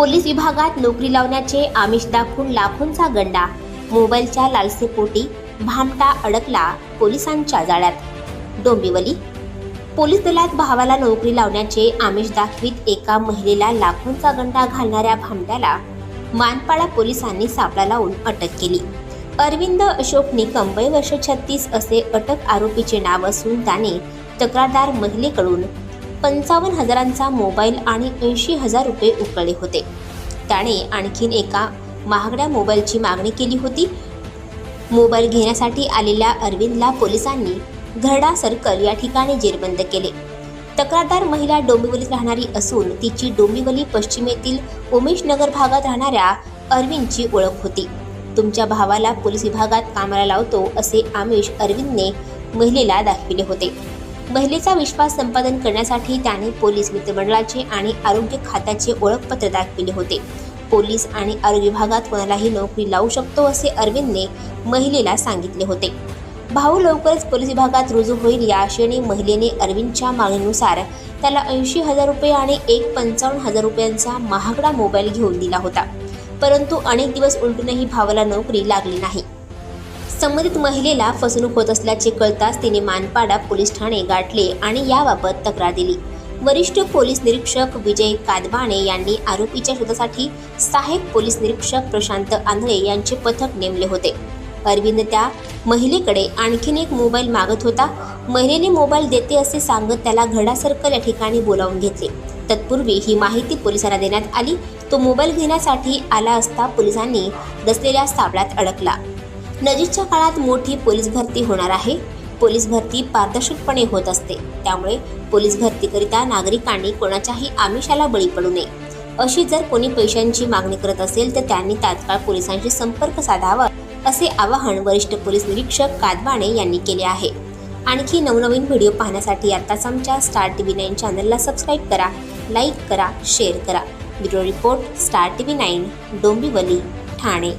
Police विभागात नोकरी लावण्याचे आमिष दाखवून लाखोंचा गंडा. मोबाईलच्या लालसेपोटी भामटा अडकला पोलिसांच्या जाळ्यात. डोंबिवली. पोलीस दलात भावाला नोकरी लावण्याचे आमिष दाखवीत एका महिलेला लाखोंचा गंडा घालणाऱ्या भामट्याला मानपाडा पोलिसांनी सापळा लावून अटक केली. अरविंद अशोक निकम वय वर्ष छत्तीस असे अटक आरोपीचे नाव असून त्याने तक्रारदार महिलेकडून पंचावन्न हजारांचा मोबाईल आणि ऐंशी हजार रुपये उकळले होते. त्याने आणखीन एका महागड्या मोबाईलची मागणी केली होती. मोबाईल घेण्यासाठी आलेल्या अरविंदला पोलिसांनी घरडा सर्कल या ठिकाणी जेरबंद केले. तक्रारदार महिला डोंबिवलीत राहणारी असून तिची डोंबिवली पश्चिमेतील उमेश नगर भागात राहणाऱ्या अरविंदची ओळख होती. तुमच्या भावाला पोलीस विभागात कामाला लावतो असे आमिष अरविंदने महिलेला दाखविले होते. महिलेचा विश्वास संपादन करण्यासाठी त्याने पोलीस मित्रमंडळाचे आणि आरोग्य खात्याचे ओळखपत्र दाखविले होते. पोलीस आणि आरोग्य विभागात कोणालाही नोकरी लावू शकतो असे अरविंदने महिलेला सांगितले होते. भाऊ लवकरच पोलीस विभागात रुजू होईल. या आशेने महिलेने अरविंदच्या मागणीनुसार त्याला ऐंशी हजार रुपये आणि एक पंचावन्न हजार रुपयांचा महागडा मोबाईल घेऊन दिला होता. परंतु अनेक दिवस उलटूनही भावाला नोकरी लागली नाही. संबंधित महिलेला फसवणूक होत असल्याचे कळताच तिने मानपाडा पोलीस ठाणे गाठले आणि याबाबत तक्रार दिली. वरिष्ठ पोलीस निरीक्षक विजय कादबाणे यांनी आरोपीच्या शोधासाठी सहाय्यक पोलीस निरीक्षक प्रशांत आंधळे यांचे पथक नेमले होते. अरविंद त्या महिलेकडे आणखीन एक मोबाईल मागत होता. महिलेने मोबाईल देते असे सांगत त्याला घडा सर्कल या ठिकाणी बोलावून घेतले. तत्पूर्वी ही माहिती पोलिसांना देण्यात आली. तो मोबाईल घेण्यासाठी आला असता पोलिसांनी दसलेल्या सापळ्यात अडकला. नजीकच्या काळात मोठी पोलीस भरती होणार आहे. पोलीस भरती पारदर्शकपणे होत असते. त्यामुळे पोलीस भरतीकरिता नागरिकांनी कोणाच्याही आमिषाला बळी पडू नये. अशी जर कोणी पैशांची मागणी करत असेल तर त्यांनी तात्काळ पोलिसांशी संपर्क साधावा असे आवाहन वरिष्ठ पोलीस निरीक्षक कादबाणे यांनी केले आहे. आणखी नवनवीन व्हिडिओ पाहण्यासाठी आताच आमच्या स्टार टी व्ही नाईन चॅनलला सबस्क्राईब करा लाईक करा शेअर करा. Bureau report star T V nine Dombivli Thane.